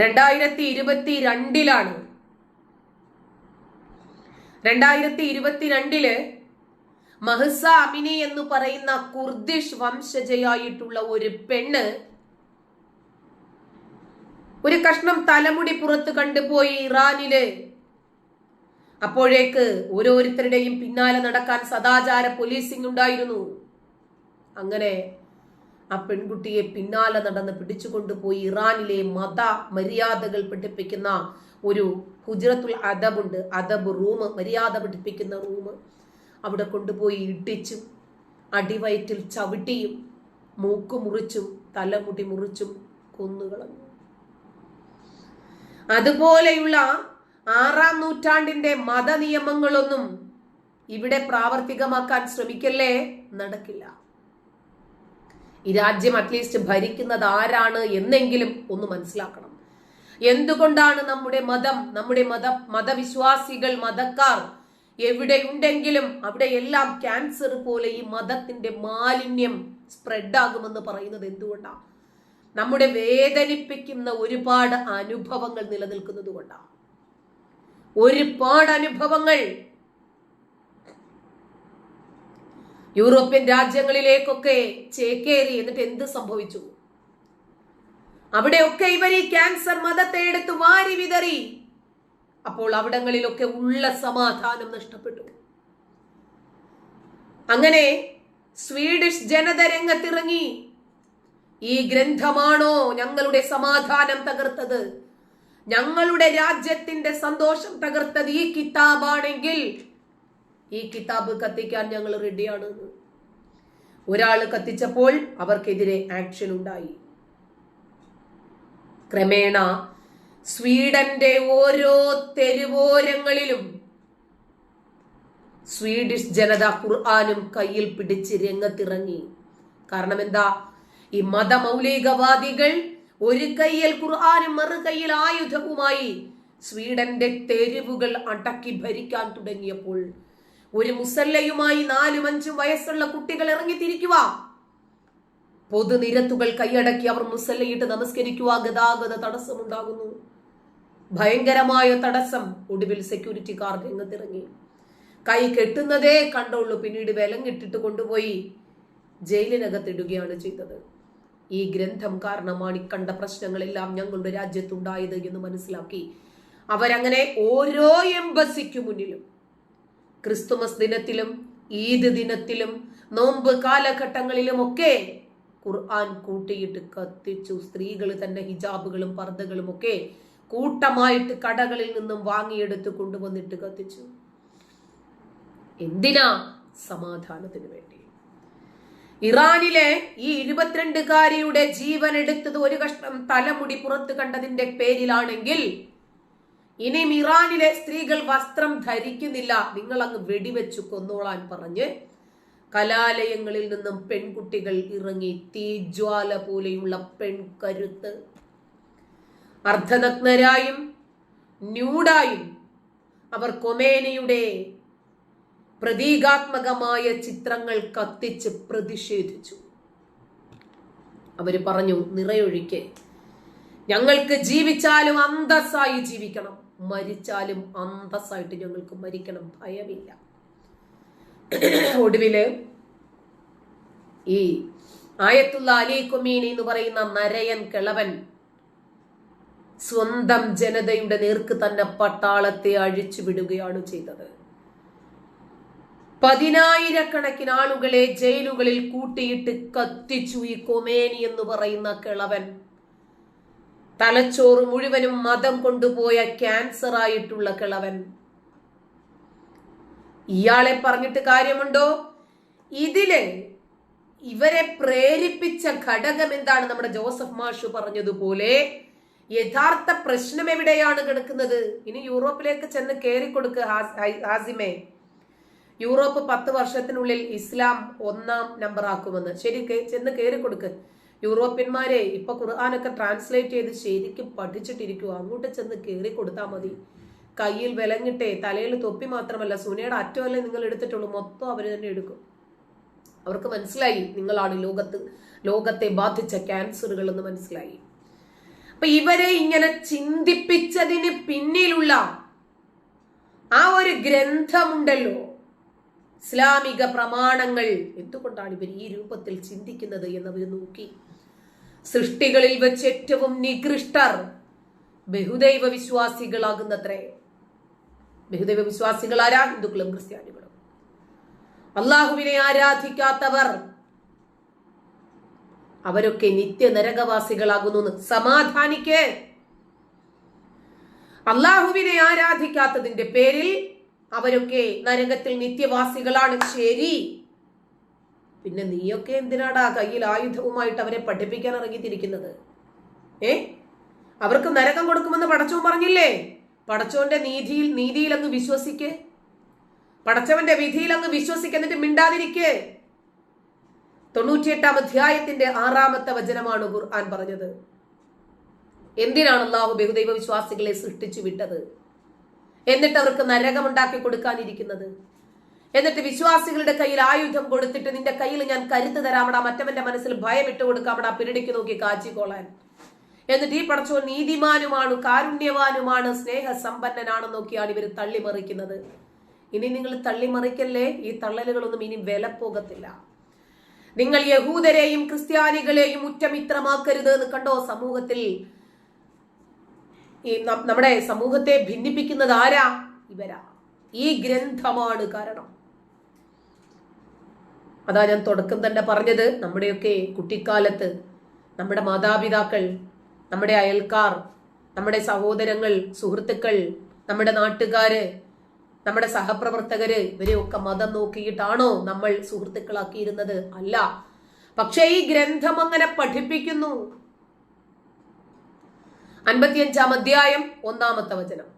രണ്ടായിരത്തി ഇരുപത്തി രണ്ടിലാണ് രണ്ടായിരത്തി ഇരുപത്തിരണ്ടിൽ മഹസ അമിനി എന്ന് പറയുന്ന കുർദിഷ് വംശജയായിട്ടുള്ള ഒരു പെണ്ണ് ഒരു കഷ്ണം തലമുടി പുറത്ത് കണ്ടുപോയി ഇറാനിൽ. അപ്പോഴേക്ക് ഓരോരുത്തരുടെയും പിന്നാലെ നടക്കാൻ സദാചാര പോലീസിംഗ് ഉണ്ടായിരുന്നു. അങ്ങനെ ആ പെൺകുട്ടിയെ പിന്നാലെ നടന്ന് പിടിച്ചുകൊണ്ടുപോയി ഇറാനിലെ മത മര്യാദകൾ പഠിപ്പിക്കുന്ന ഒരു ഹുജറത്തുൽ അദബുണ്ട് അദബ് റൂം മര്യാദ പഠിപ്പിക്കുന്ന റൂം അവിടെ കൊണ്ടുപോയി ഇട്ടിച്ചും അടിവയറ്റിൽ ചവിട്ടിയും മൂക്ക് മുറിച്ചും തലമുടി മുറിച്ചും കൊന്നുകളഞ്ഞു. അതുപോലെയുള്ള ആറാം നൂറ്റാണ്ടിന്റെ മതനിയമങ്ങളൊന്നും ഇവിടെ പ്രാവർത്തികമാക്കാൻ ശ്രമിക്കല്ലേ? നടക്കില്ല. ഈ രാജ്യം അറ്റ്ലീസ്റ്റ് ഭരിക്കുന്നത് ആരാണ് എന്നെങ്കിലും ഒന്ന് മനസ്സിലാക്കണം. എന്തുകൊണ്ടാണ് നമ്മുടെ മതം നമ്മുടെ മത മതവിശ്വാസികൾ മതക്കാർ എവിടെയുണ്ടെങ്കിലും അവിടെയെല്ലാം ക്യാൻസർ പോലെ ഈ മതത്തിന്റെ മാലിന്യം സ്പ്രെഡ് ആകുമെന്ന് പറയുന്നത് എന്തുകൊണ്ടാണ് നമ്മുടെ വേദനിപ്പിക്കുന്ന ഒരുപാട് അനുഭവങ്ങൾ നിലനിൽക്കുന്നത് കൊണ്ടാണ് ഒരുപാട് അനുഭവങ്ങൾ യൂറോപ്യൻ രാജ്യങ്ങളിലേക്കൊക്കെ ചേക്കേറി എന്നിട്ട് എന്ത് സംഭവിച്ചു? അവിടെയൊക്കെ ഇവർ ഈ ക്യാൻസർ മതത്തെ എടുത്ത് വാരി വിതറി. അപ്പോൾ അവിടങ്ങളിലൊക്കെ ഉള്ള സമാധാനം നഷ്ടപ്പെട്ടു. അങ്ങനെ സ്വീഡിഷ് ജനത രംഗത്തിറങ്ങി. ഈ ഗ്രന്ഥമാണോ ഞങ്ങളുടെ സമാധാനം തകർത്തത്? ഞങ്ങളുടെ രാജ്യത്തിന്റെ സന്തോഷം തകർത്തത് ഈ കിതാബാണെങ്കിൽ ഈ കിതാബ് കത്തിക്കാൻ ഞങ്ങൾ റെഡിയാണ് ഒരാൾ കത്തിച്ചപ്പോൾ അവർക്കെതിരെ ആക്ഷൻ ഉണ്ടായി. ക്രമേണ സ്വീഡന്റെ ഓരോ തെരുവോരങ്ങളിലും സ്വീഡിഷ് ജനത ഖുർആാനും കയ്യിൽ പിടിച്ച് രംഗത്തിറങ്ങി. കാരണം എന്താ ഈ മതമൗലികവാദികൾ ഒരു കയ്യിൽ ഖുർആാനും മറു കയ്യിൽ ആയുധവുമായി സ്വീഡന്റെ തെരുവുകൾ അടക്കി ഭരിക്കാൻ തുടങ്ങിയപ്പോൾ ഒരു മുസല്ലയുമായി നാലും അഞ്ചും വയസ്സുള്ള കുട്ടികൾ ഇറങ്ങി തിരിക്കുക പൊതുനിരത്തുകൾ കൈയടക്കി അവർ മുസല്ലയിട്ട് നമസ്കരിക്കുക. ഗതാഗത തടസ്സമുണ്ടാകുന്നു. ഭയങ്കരമായ തടസ്സം ഒടുവിൽ സെക്യൂരിറ്റിക്കാർ രംഗത്തിറങ്ങി. കൈ കെട്ടുന്നതേ കണ്ടുള്ളൂ. പിന്നീട് വിലം കിട്ടിട്ട് കൊണ്ടുപോയി ജയിലിനകത്തിടുകയാണ് ചെയ്തത്. ഈ ഗ്രന്ഥം കാരണമാണ് ഇക്കണ്ട കണ്ട പ്രശ്നങ്ങളെല്ലാം ഞങ്ങളുടെ രാജ്യത്തുണ്ടായത് എന്ന് മനസ്സിലാക്കി. അവരങ്ങനെ ഓരോ എംബസിക്കു മുന്നിലും ക്രിസ്തുമസ് ദിനത്തിലും ഈദ് ദിനത്തിലും നോമ്പ് കാലഘട്ടങ്ങളിലുമൊക്കെ ഖുർആൻ കൂട്ടിയിട്ട് കത്തിച്ചു. സ്ത്രീകൾ തന്നെ ഹിജാബുകളും പർദ്ദകളും ഒക്കെ കൂട്ടമായിട്ട് കടകളിൽ നിന്നും വാങ്ങിയെടുത്ത് കൊണ്ടുവന്നിട്ട് കത്തിച്ചു. എന്തിനാ സമാധാനത്തിന് വേണ്ടി? ഇറാനിലെ ഈ ഇരുപത്തിരണ്ടുകാരിയുടെ ജീവൻ എടുത്തത് ഒരു കഷ്ണം തലമുടി പുറത്ത് കണ്ടതിന്റെ പേരിലാണെങ്കിൽ ഇനിയും ഇറാനിലെ സ്ത്രീകൾ വസ്ത്രം ധരിക്കുന്നില്ല. നിങ്ങൾ അങ്ങ് വെടിവെച്ചു കൊന്നോളാൻ പറഞ്ഞ് കലാലയങ്ങളിൽ നിന്നും പെൺകുട്ടികൾ ഇറങ്ങി തീജ്വാല പോലെയുള്ള പെൺകരുത്ത്. അർദ്ധനഗ്നരായും ന്യൂഡായും അവർ കൊമേനയുടെ പ്രതീകാത്മകമായ ചിത്രങ്ങൾ കത്തിച്ച് പ്രതിഷേധിച്ചു. അവർ പറഞ്ഞു നിറയൊഴിക്കെ. ഞങ്ങൾക്ക് ജീവിച്ചാലും അന്തസ്സായി ജീവിക്കണം. മരിച്ചാലും അന്തസ്സായിട്ട് ഞങ്ങൾക്ക് മരിക്കണം. ഭയമില്ല. ഒടുവിൽ ഈ ആയത്തുള്ള അലി കൊമീനി എന്ന് പറയുന്ന നരയൻ കിളവൻ സ്വന്തം ജനതയുടെ നേർക്ക് തന്നെ പട്ടാളത്തെ അഴിച്ചു വിടുകയാണ് ചെയ്തത്. പതിനായിരക്കണക്കിന് ആളുകളെ ജയിലുകളിൽ കൂട്ടിയിട്ട് കത്തിച്ചു ഈ കൊമേനി എന്ന് പറയുന്ന കിളവൻ തലച്ചോറ് മുഴുവനും മതം കൊണ്ടുപോയ ക്യാൻസർ ആയിട്ടുള്ള കിളവൻ. ഇയാളെ പറഞ്ഞിട്ട് കാര്യമുണ്ടോ? ഇതിൽ ഇവരെ പ്രേരിപ്പിച്ച ഘടകം എന്താണ് നമ്മുടെ ജോസഫ് മാഷു പറഞ്ഞതുപോലെ? യഥാർത്ഥ പ്രശ്നം എവിടെയാണ് കിടക്കുന്നത്? ഇനി യൂറോപ്പിലേക്ക് ചെന്ന് കയറി കൊടുക്കുക ഹാസിമെ. യൂറോപ്പ് പത്ത് വർഷത്തിനുള്ളിൽ ഇസ്ലാം ഒന്നാം നമ്പർ ആക്കുമെന്ന്. ശരി ചെന്ന് കയറിക്കൊടുക്ക് യൂറോപ്യന്മാരെ ഇപ്പൊ ഖുർആാനൊക്കെ ട്രാൻസ്ലേറ്റ് ചെയ്ത് ശരിക്കും പഠിച്ചിട്ടിരിക്കുക അങ്ങോട്ട് ചെന്ന് കയറി കൊടുത്താൽ മതി. കയ്യിൽ വിലങ്ങിട്ടേ തലയിൽ തൊപ്പി മാത്രമല്ല സുനയുടെ അറ്റമല്ലേ നിങ്ങൾ എടുത്തിട്ടുള്ളൂ. മൊത്തം അവർ തന്നെ എടുക്കും. അവർക്ക് മനസ്സിലായി നിങ്ങളാണ് ലോകത്ത് ലോകത്തെ ബാധിച്ച ക്യാൻസറുകൾ എന്ന് മനസ്സിലായി. അപ്പൊ ഇവരെ ഇങ്ങനെ ചിന്തിപ്പിച്ചതിന് പിന്നിലുള്ള ആ ഒരു ഗ്രന്ഥമുണ്ടല്ലോ. ഇസ്ലാമിക പ്രമാണങ്ങൾ എന്തുകൊണ്ടാണ് ഇവർ ഈ രൂപത്തിൽ ചിന്തിക്കുന്നത് എന്നവർ നോക്കി. സൃഷ്ടികളിൽ വെച്ച് ഏറ്റവും നികൃഷ്ടർ ബഹുദൈവ വിശ്വാസികളാകുന്നത്രേ. ബഹുദൈവ വിശ്വാസികൾ ആരാ ഹിന്ദുക്കളും ക്രിസ്ത്യാനികളും. അള്ളാഹുവിനെ ആരാധിക്കാത്തവർ അവരൊക്കെ നിത്യ നരകവാസികളാകുന്നു സമാധാനിക്കേ. അള്ളാഹുവിനെ ആരാധിക്കാത്തതിന്റെ പേരിൽ അവരൊക്കെ നരകത്തിൽ നിത്യവാസികളാണ്. ശരി. പിന്നെ നീയൊക്കെ എന്തിനാടാ കയ്യിൽ ആയുധവുമായിട്ട് അവരെ പഠിപ്പിക്കാൻ ഇറങ്ങിത്തിരിക്കുന്നത്? ഏ? അവർക്ക് നരകം കൊടുക്കുമെന്ന് പടച്ചോൻ പറഞ്ഞില്ലേ? പടച്ചോന്റെ നീതിയിൽ നീതിയിൽ അങ്ങ് വിശ്വസിക്ക്. പടച്ചവന്റെ വിധിയിൽ അങ്ങ് വിശ്വസിക്കുന്നിട്ട് മിണ്ടാതിരിക്ക്. തൊണ്ണൂറ്റിയെട്ടാം അധ്യായത്തിന്റെ ആറാമത്തെ വചനമാണ് ഖുർആൻ പറഞ്ഞത്. എന്തിനാണ് അള്ളാഹു ബഹുദൈവ വിശ്വാസികളെ സൃഷ്ടിച്ചു വിട്ടത് എന്നിട്ട് അവർക്ക് നരകമുണ്ടാക്കി കൊടുക്കാനിരിക്കുന്നത്. എന്നിട്ട് വിശ്വാസികളുടെ കയ്യിൽ ആയുധം കൊടുത്തിട്ട് നിന്റെ കയ്യിൽ ഞാൻ കരുത്ത് തരാമടാ മറ്റവന്റെ മനസ്സിൽ ഭയം ഇട്ട് കൊടുക്കാമടാ പിരടിക്ക് നോക്കി കാച്ചിക്കോളാൻ. എന്നിട്ട് ഈ പടച്ചോ നീതിമാനുമാണ് കാരുണ്യവാനുമാണ് സ്നേഹസമ്പന്നനാണെന്ന് നോക്കിയാണ് ഇവർ തള്ളിമറിക്കുന്നത്. ഇനി നിങ്ങൾ തള്ളിമറിക്കല്ലേ? ഈ തള്ളലുകളൊന്നും ഇനി വില പോകത്തില്ല. നിങ്ങൾ യഹൂദരെയും ക്രിസ്ത്യാനികളെയും ഉറ്റമിത്രമാക്കരുത് എന്ന് കണ്ടോ സമൂഹത്തിൽ? ഈ നമ്മുടെ സമൂഹത്തെ ഭിന്നിപ്പിക്കുന്നത് ആരാ? ഇവരാ. ഈ ഗ്രന്ഥമാണ് കാരണം. അതാ ഞാൻ തുടക്കം തന്നെ പറഞ്ഞത്. നമ്മുടെയൊക്കെ കുട്ടിക്കാലത്ത് നമ്മുടെ മാതാപിതാക്കൾ നമ്മുടെ അയൽക്കാർ നമ്മുടെ സഹോദരങ്ങൾ സുഹൃത്തുക്കൾ നമ്മുടെ നാട്ടുകാര് നമ്മുടെ സഹപ്രവർത്തകര് ഇവരെയൊക്കെ മതം നോക്കിയിട്ടാണോ നമ്മൾ സുഹൃത്തുക്കളാക്കിയിരുന്നത്? അല്ല. പക്ഷേ ഈ ഗ്രന്ഥം അങ്ങനെ പഠിപ്പിക്കുന്നു. അൻപത്തിയഞ്ചാം അധ്യായം ഒന്നാമത്തെ വചനം.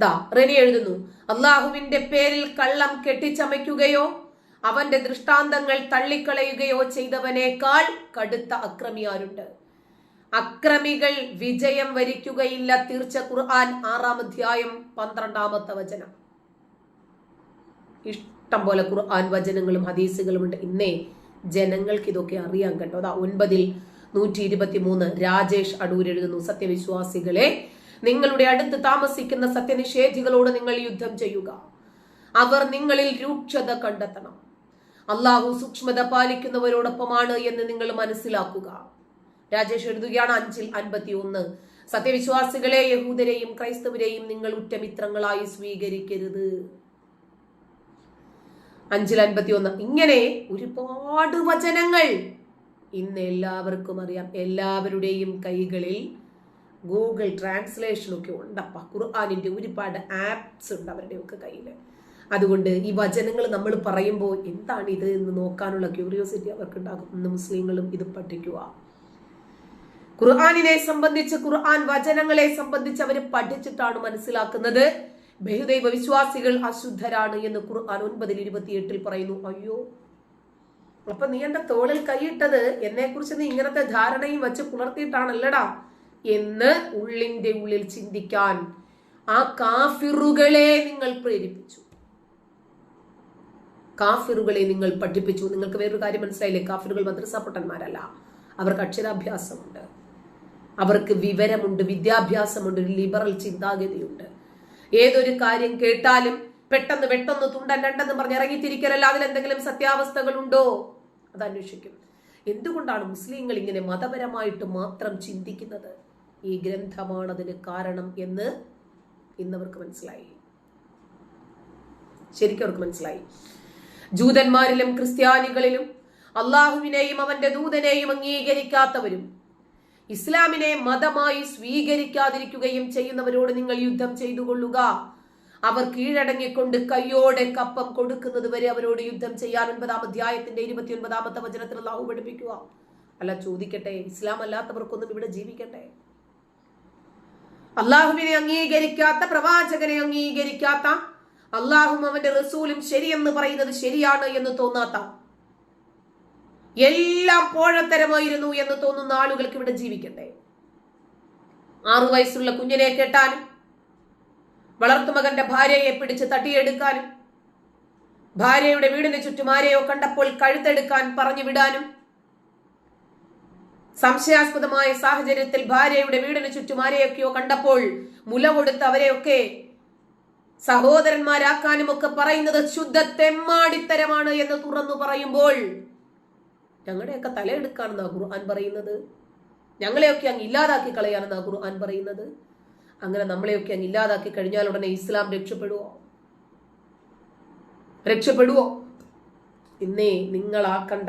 ദാ റെനി എഴുതുന്നു. അള്ളാഹുവിന്റെ പേരിൽ കള്ളം കെട്ടിച്ചമയ്ക്കുകയോ അവന്റെ ദൃഷ്ടാന്തങ്ങൾ തള്ളിക്കളയുകയോ ചെയ്തവനേക്കാൾ കടുത്ത അക്രമിയാരുണ്ട്. അക്രമികൾ വിജയം വരിക്കുകയില്ല തീർച്ച ഖുർആൻ ആറാം അധ്യായം പന്ത്രണ്ടാമത്തെ വചനം. ഇഷ്ടം പോലെ ഖുർആൻ വചനങ്ങളും ഹദീസുകളും ഉണ്ട് ഇന്നേ ജനങ്ങൾക്ക് ഇതൊക്കെ അറിയാൻ കേട്ടോ. അതാ ഒൻപതിൽ നൂറ്റി ഇരുപത്തി മൂന്ന് രാജേഷ് അടൂർ എഴുതുന്നു സത്യവിശ്വാസികളെ നിങ്ങളുടെ അടുത്ത് താമസിക്കുന്ന സത്യനിഷേധികളോട് നിങ്ങൾ യുദ്ധം ചെയ്യുക. അവർ നിങ്ങളിൽ രൂക്ഷത കണ്ടെത്തണം. അള്ളാഹു സൂക്ഷ്മത പാലിക്കുന്നവരോടൊപ്പമാണ് എന്ന് നിങ്ങൾ മനസ്സിലാക്കുക. രാജേഷ് എഴുതുകയാണ് അഞ്ചിൽ അൻപത്തി ഒന്ന് സത്യവിശ്വാസികളെ യഹൂദരെയും ക്രൈസ്തവരെയും നിങ്ങൾ ഉറ്റമിത്രങ്ങളായി സ്വീകരിക്കരുത്. അഞ്ചിൽ അൻപത്തി ഒന്ന് ഇങ്ങനെ ഒരുപാട് വചനങ്ങൾ ഇന്ന് എല്ലാവർക്കും അറിയാം. എല്ലാവരുടെയും കൈകളിൽ ഗൂഗിൾ ട്രാൻസ്ലേഷനൊക്കെ ഉണ്ടപ്പ. ഖുർആാനിന്റെ ഒരുപാട് ആപ്സ് ഉണ്ട് അവരുടെയൊക്കെ കയ്യിൽ അതുകൊണ്ട് ഈ വചനങ്ങൾ നമ്മൾ പറയുമ്പോൾ എന്താണ് ഇത് എന്ന് നോക്കാനുള്ള ക്യൂരിയോസിറ്റി അവർക്കുണ്ടാകും. ഇന്ന് മുസ്ലിങ്ങളും ഇത് പഠിക്കുക. ഖുർആാനിനെ സംബന്ധിച്ച് ഖുർആൻ വചനങ്ങളെ സംബന്ധിച്ച് അവർ പഠിച്ചിട്ടാണ് മനസ്സിലാക്കുന്നത്. ബഹുദൈവ വിശ്വാസികൾ അശുദ്ധരാണ് എന്ന് ഖുർആൻ ഒൻപതിൽ ഇരുപത്തിയെട്ടിൽ പറയുന്നു അയ്യോ അപ്പൊ നീ എന്റെ തോളിൽ കൈയിട്ടത് എന്നെ കുറിച്ച് നീ ഇങ്ങനത്തെ ധാരണയും വെച്ച് പുലർത്തിയിട്ടാണല്ലടാ എന്ന് ഉള്ളിന്റെ ഉള്ളിൽ ചിന്തിക്കാൻ ആ കാഫിറുകളെ നിങ്ങൾ പ്രേരിപ്പിച്ചു. കാഫിറുകളെ നിങ്ങൾ പഠിപ്പിച്ചു. നിങ്ങൾക്ക് വേറൊരു കാര്യം മനസ്സിലായില്ലേ? കാഫിറുകൾ മദ്രസ പൊട്ടന്മാരല്ല അവർക്ക് അക്ഷരാഭ്യാസമുണ്ട്. അവർക്ക് വിവരമുണ്ട് വിദ്യാഭ്യാസമുണ്ട് ഒരു ലിബറൽ ചിന്താഗതിയുണ്ട്. ഏതൊരു കാര്യം കേട്ടാലും പെട്ടെന്ന് പെട്ടെന്ന് തുണ്ടൻ രണ്ടെന്ന് പറഞ്ഞ് ഇറങ്ങിത്തിരിക്കലല്ല. അതിൽ എന്തെങ്കിലും സത്യാവസ്ഥകളുണ്ടോ? അത് അന്വേഷിക്കും എന്തുകൊണ്ടാണ് മുസ്ലിങ്ങൾ ഇങ്ങനെ മതപരമായിട്ട് മാത്രം ചിന്തിക്കുന്നത്? ഈ ഗ്രന്ഥമാണ് അതിന് കാരണം എന്ന് ഇന്നവർക്ക് മനസ്സിലായി. ശരിക്കും അവർക്ക് മനസ്സിലായി. ജൂതന്മാരിലും ക്രിസ്ത്യാനികളിലും അള്ളാഹുവിനെയും അവന്റെ ദൂതനെയും അംഗീകരിക്കാത്തവരും ഇസ്ലാമിനെ മതമായി സ്വീകരിക്കാതിരിക്കുകയും ചെയ്യുന്നവരോട് നിങ്ങൾ യുദ്ധം ചെയ്തു കൊള്ളുക അവർ കീഴടങ്ങിക്കൊണ്ട് കയ്യോടെ കപ്പം കൊടുക്കുന്നത് വരെ അവരോട് യുദ്ധം ചെയ്യാൻ ഒൻപതാം അധ്യായത്തിന്റെ ഇരുപത്തി ഒൻപതാമത്തെ വചനത്തിൽ അള്ളാഹു പഠിപ്പിക്കുക. അല്ല ചോദിക്കട്ടെ ഇസ്ലാം അല്ലാത്തവർക്കൊന്നും ഇവിടെ ജീവിക്കട്ടെ? അള്ളാഹുവിനെ അംഗീകരിക്കാത്ത പ്രവാചകനെ അംഗീകരിക്കാത്ത അള്ളാഹും അവന്റെ റസൂലും ശരിയെന്ന് പറയുന്നത് ശരിയാണ് എന്ന് തോന്നാത്ത എല്ലാം പോഴത്തരമായിരുന്നു എന്ന് തോന്നുന്ന ആളുകൾക്ക് ഇവിടെ ജീവിക്കണ്ടേ ആറു വയസ്സുള്ള കുഞ്ഞിനെ കെട്ടാനും വളർത്തുമകന്റെ ഭാര്യയെ പിടിച്ച് തട്ടിയെടുക്കാനും ഭാര്യയുടെ വീടിന് ചുറ്റും ആരെയോ കണ്ടപ്പോൾ കഴുത്തെടുക്കാൻ പറഞ്ഞു വിടാനും സംശയാസ്പദമായ സാഹചര്യത്തിൽ ഭാര്യയുടെ വീടിന് ചുറ്റും ആരെയൊക്കെയോ കണ്ടപ്പോൾ മുല കൊടുത്ത് അവരെയൊക്കെ സഹോദരന്മാരാക്കാനും ഒക്കെ പറയുന്നത് ശുദ്ധ തെമ്മാടിത്തരമാണ് എന്ന് തുറന്നു പറയുമ്പോൾ ഞങ്ങളുടെയൊക്കെ തലയെടുക്കാണെന്നാ ഖുർആൻ പറയുന്നത്? ഞങ്ങളെയൊക്കെ അങ്ങ് ഇല്ലാതാക്കി കളയാനെന്നാ ഖുർആൻ പറയുന്നത്? അങ്ങനെ നമ്മളെയൊക്കെ അങ്ങ് ഇല്ലാതാക്കി കഴിഞ്ഞാൽ ഉടനെ ഇസ്ലാം രക്ഷപ്പെടുവോ? രക്ഷപ്പെടുവോ? ഇന്നേ നിങ്ങൾ ആ കണ്ട